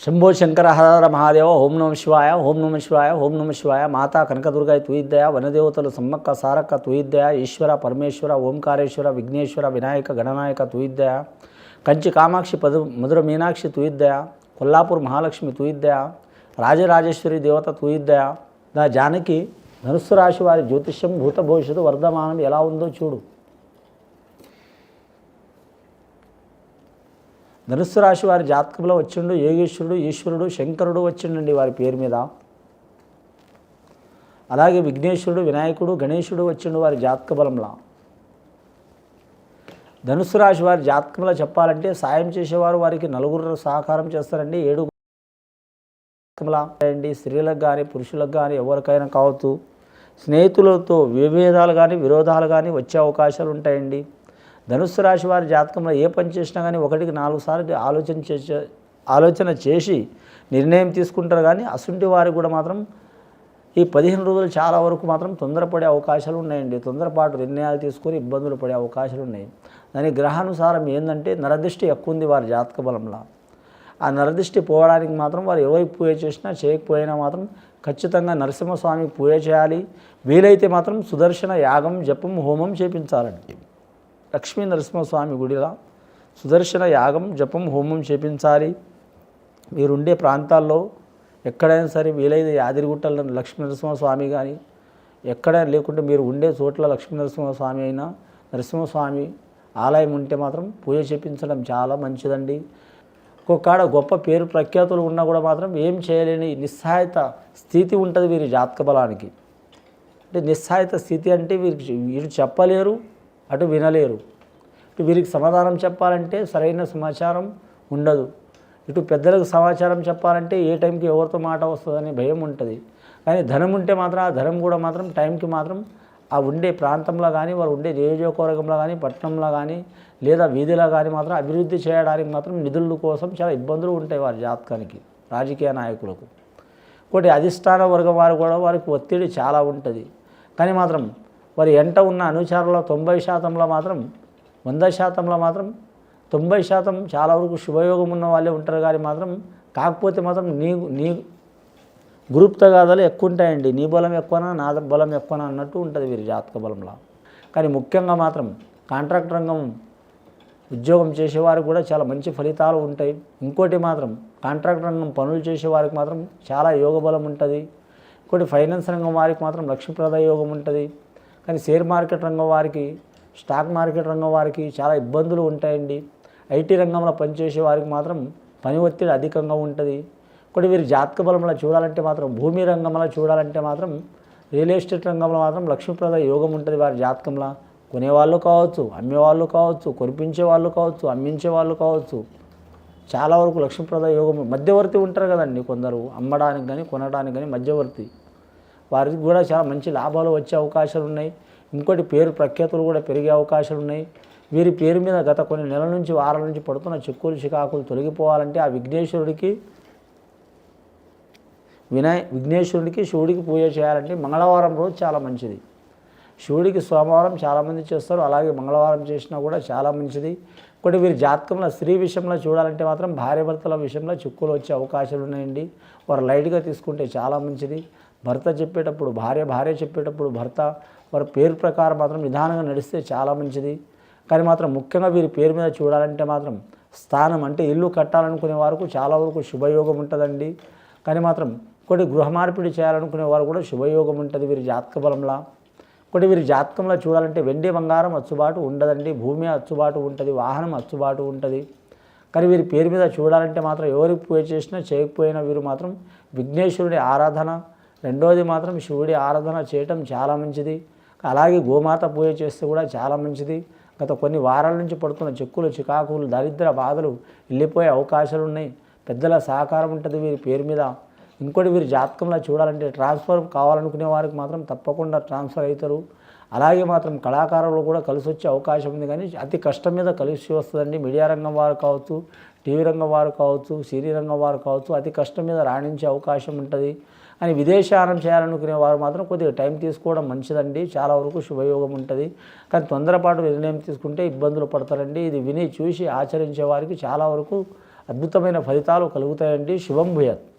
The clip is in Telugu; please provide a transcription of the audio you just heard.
శంభో శంకర హర మహాదేవ ఓం నమ శివాయ ఓం నమ శివాయ ఓం నమ శివాయ మాతా కనకదుర్గాయ తుయిద్దయ వనదేవతలు సమ్మక్క సారక్క తుయిద్దయ ఈశ్వర పరమేశ్వర ఓంకారేశ్వర విఘ్నేశ్వర వినాయక గణనాయక తుయిద్దయ కంచి కామాక్షి పదు మధుర మీనాక్షి తుయిద్దయ కొల్లాపూర్ మహాలక్ష్మి తుయిద్దయ రాజరాజేశ్వరి దేవత తుయిద్దయ దా జానకి ధనుస్సు రాశి వారి జ్యోతిష్యం భూత భవిష్యత్తు వర్ధమానం ఎలా ఉందో చూడు. ధనుస్సు రాశి వారి జాతకంలో వచ్చిండు యోగేశ్వరుడు ఈశ్వరుడు శంకరుడు వచ్చిండండి వారి పేరు మీద. అలాగే విఘ్నేశ్వరుడు వినాయకుడు గణేశుడు వచ్చిండు వారి జాతక బలంలో. ధనుసు రాశి వారి జాతకంలో చెప్పాలంటే సాయం చేసేవారు వారికి నలుగురు సహకారం చేస్తారండి. ఏడు అండి. స్త్రీలకు కానీ పురుషులకు కానీ ఎవరికైనా కావచ్చు స్నేహితులతో విభేదాలు కానీ విరోధాలు కానీ వచ్చే అవకాశాలు ఉంటాయండి. ధనుస్సు రాశి వారి జాతకంలో ఏ పని చేసినా కానీ ఒకటికి నాలుగు సార్లు ఆలోచన చేసే ఆలోచన చేసి నిర్ణయం తీసుకుంటారు కానీ అసుంటి వారికి కూడా మాత్రం ఈ పదిహేను రోజులు చాలా వరకు మాత్రం తొందరపడే అవకాశాలు ఉన్నాయండి. తొందరపాటు నిర్ణయాలు తీసుకొని ఇబ్బందులు పడే అవకాశాలు ఉన్నాయి. దాని గ్రహానుసారం ఏంటంటే నరదృష్టి ఎక్కువ ఉంది వారి జాతక బలంలో. ఆ నరదృష్టి పోవడానికి మాత్రం వారు ఎవరికి పూజ చేసినా చేయకపోయినా మాత్రం ఖచ్చితంగా నరసింహస్వామికి పూజ చేయాలి. వీలైతే మాత్రం సుదర్శన యాగం జపం హోమం చేపించాలండి. లక్ష్మీ నరసింహస్వామి గుడిలో సుదర్శన యాగం జపం హోమం చేపించాలి. మీరుండే ప్రాంతాల్లో ఎక్కడైనా సరే వీలైతే యాదిరిగుట్టలో లక్ష్మీ నరసింహస్వామి కానీ ఎక్కడైనా లేకుంటే మీరు ఉండే చోట్ల లక్ష్మీ నరసింహస్వామి అయినా నరసింహస్వామి ఆలయం ఉంటే మాత్రం పూజ చేపించడం చాలా మంచిదండి. ఒక్కొక్కడ గొప్ప పేరు ప్రఖ్యాతులు ఉన్నా కూడా మాత్రం ఏం చేయలేని నిస్సహాయత స్థితి ఉంటుంది వీరి జాతక బలానికి. అంటే నిస్సహాయత స్థితి అంటే వీరికి వీరు చెప్పలేరు. అటు వినలేరు. ఇటు వీరికి సమాధానం చెప్పాలంటే సరైన సమాచారం ఉండదు. ఇటు పెద్దలకు సమాచారం చెప్పాలంటే ఏ టైంకి ఎవరితో మాట వస్తుందనే భయం ఉంటుంది. కానీ ధనం ఉంటే మాత్రం ఆ ధనం కూడా మాత్రం టైంకి మాత్రం ఆ ఉండే ప్రాంతంలో కానీ వారు ఉండే నియోజకవర్గంలో కానీ పట్టణంలో కానీ లేదా వీధిలో కానీ మాత్రం అభివృద్ధి చేయడానికి మాత్రం నిధుల కోసం చాలా ఇబ్బందులు ఉంటాయి వారి జాతకానికి రాజకీయ నాయకులకు. ఒకటి అధిష్టాన వర్గం వారు కూడా వారికి ఒత్తిడి చాలా ఉంటుంది. కానీ మాత్రం వారి ఎంట ఉన్న అనుచారంలో తొంభై శాతంలో మాత్రం వంద శాతంలో మాత్రం తొంభై శాతం చాలా వరకు శుభయోగం ఉన్న వాళ్ళే ఉంటారు కానీ మాత్రం కాకపోతే మాత్రం నీ నీ గ్రూప్ తగాదాలు ఎక్కువ ఉంటాయండి. నీ బలం ఎక్కువనా నా బలం ఎక్కువనా అన్నట్టు ఉంటుంది వీరి జాతక బలంలో. కానీ ముఖ్యంగా మాత్రం కాంట్రాక్ట్ రంగం ఉద్యోగం చేసేవారికి కూడా చాలా మంచి ఫలితాలు ఉంటాయి. ఇంకోటి మాత్రం కాంట్రాక్ట్ రంగం పనులు చేసేవారికి మాత్రం చాలా యోగ బలం ఉంటుంది. ఇంకోటి ఫైనాన్స్ రంగం వారికి మాత్రం లక్ష్మీప్రద యోగం ఉంటుంది. కానీ షేర్ మార్కెట్ రంగం వారికి స్టాక్ మార్కెట్ రంగం వారికి చాలా ఇబ్బందులు ఉంటాయండి. ఐటీ రంగంలో పనిచేసే వారికి మాత్రం పని ఒత్తిడి అధికంగా ఉంటుంది. కొన్ని వీరి జాతక బలంలో చూడాలంటే మాత్రం భూమి రంగంలో చూడాలంటే మాత్రం రియల్ ఎస్టేట్ రంగంలో మాత్రం లక్ష్మీప్రద యోగం ఉంటుంది వారి జాతకంలో. కొనేవాళ్ళు కావచ్చు అమ్మేవాళ్ళు కావచ్చు కొనిపించే వాళ్ళు కావచ్చు అమ్మించే వాళ్ళు కావచ్చు. చాలా వరకు లక్ష్మీప్రద యోగం మధ్యవర్తి ఉంటారు కదండి కొందరు. అమ్మడానికి కానీ కొనడానికి కానీ మధ్యవర్తి. వారికి కూడా చాలా మంచి లాభాలు వచ్చే అవకాశాలు ఉన్నాయి. ఇంకోటి పేరు ప్రఖ్యాతులు కూడా పెరిగే అవకాశాలు ఉన్నాయి. వీరి పేరు మీద గత కొన్ని నెలల నుంచి వారాల నుంచి పడుతున్న చిక్కులు చికాకులు తొలగిపోవాలంటే ఆ విఘ్నేశ్వరుడికి వినాయ విఘ్నేశ్వరుడికి శివుడికి పూజ చేయాలంటే మంగళవారం రోజు చాలా మంచిది. శివుడికి సోమవారం చాలామంది చేస్తారు అలాగే మంగళవారం చేసినా కూడా చాలా మంచిది. ఒకటి వీరి జాతకంలో స్త్రీ విషయంలో చూడాలంటే మాత్రం భార్యాభర్తల విషయంలో చిక్కులు వచ్చే అవకాశాలు ఉన్నాయండి. వారు లైట్గా తీసుకుంటే చాలా మంచిది. భర్త చెప్పేటప్పుడు భార్య భార్య చెప్పేటప్పుడు భర్త వారి పేరు ప్రకారం మాత్రం నిదానంగా నడిస్తే చాలా మంచిది. కానీ మాత్రం ముఖ్యంగా వీరి పేరు మీద చూడాలంటే మాత్రం స్థానం అంటే ఇల్లు కట్టాలనుకునే వారికి చాలా వరకు శుభయోగం ఉంటుందండి. కానీ మాత్రం ఒకటి గృహ మార్పిడి చేయాలనుకునే వారు కూడా శుభయోగం ఉంటుంది వీరి జాతక బలంలా. ఒకటి వీరి జాతకంలో చూడాలంటే వెండి బంగారం అచ్చుబాటు ఉండదండి భూమి అచ్చుబాటు ఉంటుంది వాహనం అచ్చుబాటు ఉంటుంది. కానీ వీరి పేరు మీద చూడాలంటే మాత్రం ఎవరికి పూజ చేసినా చేయకపోయినా వీరు మాత్రం విఘ్నేశ్వరుడి ఆరాధన రెండోది మాత్రం శివుడి ఆరాధన చేయటం చాలా మంచిది. అలాగే గోమాత పూజ చేస్తే కూడా చాలా మంచిది. గత కొన్ని వారాల నుంచి పడుతున్న చిక్కులు చికాకులు దరిద్ర బాధలు వెళ్ళిపోయే అవకాశాలు ఉన్నాయి పెద్దల సహకారం ఉంటుంది వీరి పేరు మీద. ఇంకోటి వీరి జాతకంలో చూడాలంటే ట్రాన్స్ఫర్ కావాలనుకునే వారికి మాత్రం తప్పకుండా ట్రాన్స్ఫర్ అవుతారు. అలాగే మాత్రం కళాకారులు కూడా కలిసి వచ్చే అవకాశం ఉంది. కానీ అతి కష్టం మీద కలిసి వస్తుందండి. మీడియా రంగం వారు కావచ్చు టీవీ రంగం వారు కావచ్చు సినీ రంగం వారు కావచ్చు అతి కష్టం మీద రాణించే అవకాశం ఉంటుంది. అని విదేశానం చేయాలనుకునే వారు మాత్రం కొద్దిగా టైం తీసుకోవడం మంచిదండి. చాలా వరకు శుభయోగం ఉంటుంది. కానీ తొందరపాటు నిర్ణయం తీసుకుంటే ఇబ్బందులు పడతారండి. ఇది విని చూసి ఆచరించే వారికి చాలా వరకు అద్భుతమైన ఫలితాలు కలుగుతాయండి. శుభం భూయత్.